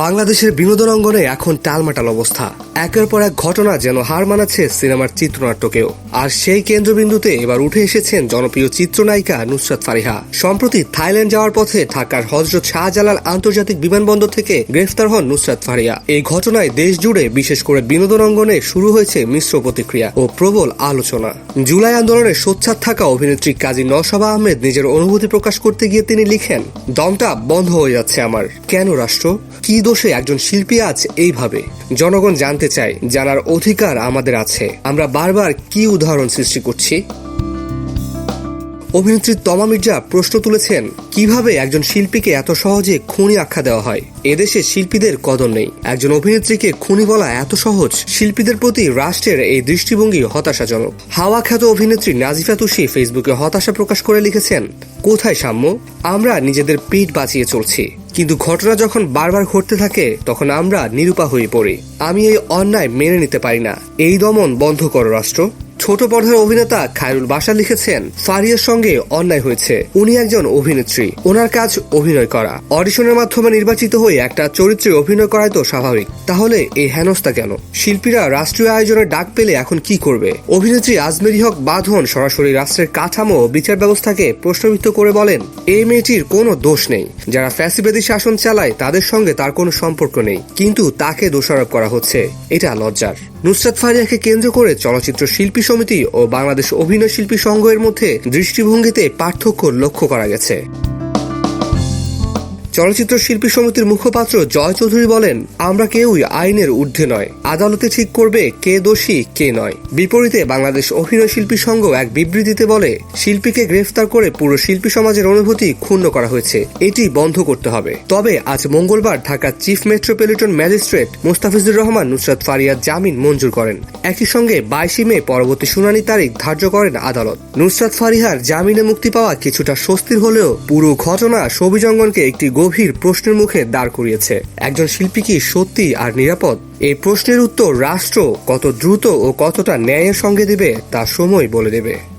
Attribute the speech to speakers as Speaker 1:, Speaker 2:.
Speaker 1: বাংলাদেশের বিনোদন অঙ্গনে এখন টালমাটাল অবস্থা। একের পর এক ঘটনা যেন হার মানাচ্ছে সিনেমার চিত্রনাট্যকেও। আর সেই কেন্দ্রবিন্দুতে এবার উঠে এসেছেন জনপ্রিয় চিত্রনায়িকা নুসরাত ফারিহা। সম্প্রতি থাইল্যান্ড যাওয়ার পথে ঢাকার হজরত শাহজালাল আন্তর্জাতিক বিমানবন্দর থেকে গ্রেফতার হন নুসরাত ফারিয়া এই ঘটনায় দেশ জুড়ে বিশেষ করে বিনোদন অঙ্গনে শুরু হয়েছে মিশ্র প্রতিক্রিয়া ও প্রবল আলোচনা। জুলাই আন্দোলনে সোচ্ছাদ থাকা অভিনেত্রী কাজী নশাবা আহমেদ নিজের অনুভূতি প্রকাশ করতে গিয়ে তিনি লিখেন, দমটা বন্ধ হয়ে যাচ্ছে আমার। কেন রাষ্ট্র? কি দোষে একজন শিল্পী আজ এইভাবে? জনগণ জানতে চায়, জানার অধিকার আমাদের আছে। আমরা বারবার কি উদাহরণ সৃষ্টি করছি? অভিনেত্রী তমা মির্জা প্রশ্ন তুলেছেন, কীভাবে একজন শিল্পীকে এত সহজে খুনি আখ্যা দেওয়া হয়? এদেশে শিল্পীদের কদর নেই। একজন অভিনেত্রীকে খুনি বলা এত সহজ, শিল্পীদের প্রতি রাষ্ট্রের এই দৃষ্টিভঙ্গি হতাশাজনক। হাওয়া খ্যাত অভিনেত্রী নাজিফা তুষি ফেসবুকে হতাশা প্রকাশ করে লিখেছেন, কোথায় সাম্য? আমরা নিজেদের পিঠ বাঁচিয়ে চলছি। কিন্তু ঘটনা যখন বারবার ঘটতে থাকে, তখন আমরা নিরুপা হয়ে পড়ি। আমি এই অন্যায় মেনে নিতে পারি না। এই দমন বন্ধ করো, রাষ্ট্র। ছোট পর্দার অভিনেতা খায়রুল বাসা লিখেছেন, ফারিয়ার সঙ্গে অন্যায় হয়েছে। উনি একজন অভিনেত্রী। ওনার কাজ অভিনয় করা। অডিশনের মাধ্যমে নির্বাচিত হয়ে একটা চরিত্রে অভিনয় করাই তো স্বাভাবিক। তাহলে এই হেনস্থা কেন? শিল্পীরা রাষ্ট্রীয় আয়োজনের ডাক পেলে এখন কি করবে? অভিনেত্রী আজমেরি হক বাঁধন সরাসরি রাষ্ট্রের কাঠামো বিচার ব্যবস্থাকে প্রশ্নবিদ্ধ করে বলেন এই মেয়েটির কোনো দোষ নেই। যারা ফ্যাসিবাদী শাসন চালায়, তাদের সঙ্গে তার কোনো সম্পর্ক নেই। কিন্তু তাকে দোষারোপ করা হচ্ছে। এটা লজ্জার। নুসরাত ফারিয়াকে কেন্দ্র করে চলচ্চিত্র শিল্পী সমিতি ও বাংলাদেশ অভিনয় শিল্পী সংঘের মধ্যে দৃষ্টিভঙ্গিতে পার্থক্য লক্ষ্য করা গেছে। চলচ্চিত্র শিল্পী সমিতির মুখপাত্র জয় চৌধুরী বলেন, আমরা কেউই আইনের ঊর্ধ্বে নয়। আদালতে ঠিক করবে কে দোষী, কে নয়। বিপরীতে বাংলাদেশ অভিনয় শিল্পী সংঘ এক বিবৃতিতে বলে, শিল্পীকে গ্রেফতার করে পুরো শিল্পী সমাজের অনুভূতি ক্ষুণ্ণ করা হয়েছে। এটি বন্ধ করতে হবে। তবে আজ মঙ্গলবার ঢাকার chief metropolitan magistrate Mustafizur Rahman, Nusrat ফারিয়ার জামিন মঞ্জুর করেন। একই সঙ্গে বাইশে মে পরবর্তী শুনানি তারিখ ধার্য করেন আদালত। নুসরাত ফারিহার জামিনে মুক্তি পাওয়া কিছুটা স্বস্তির হলেও পুরো ঘটনা সবিজঙ্গনকে একটি গভীর প্রশ্নের মুখে দাঁড় করিয়েছে। একজন শিল্পী কি সত্যি আর নিরাপদ? এই প্রশ্নের উত্তর রাষ্ট্র কত দ্রুত ও কতটা ন্যায়ের সঙ্গে দেবে তা সময় বলে দেবে।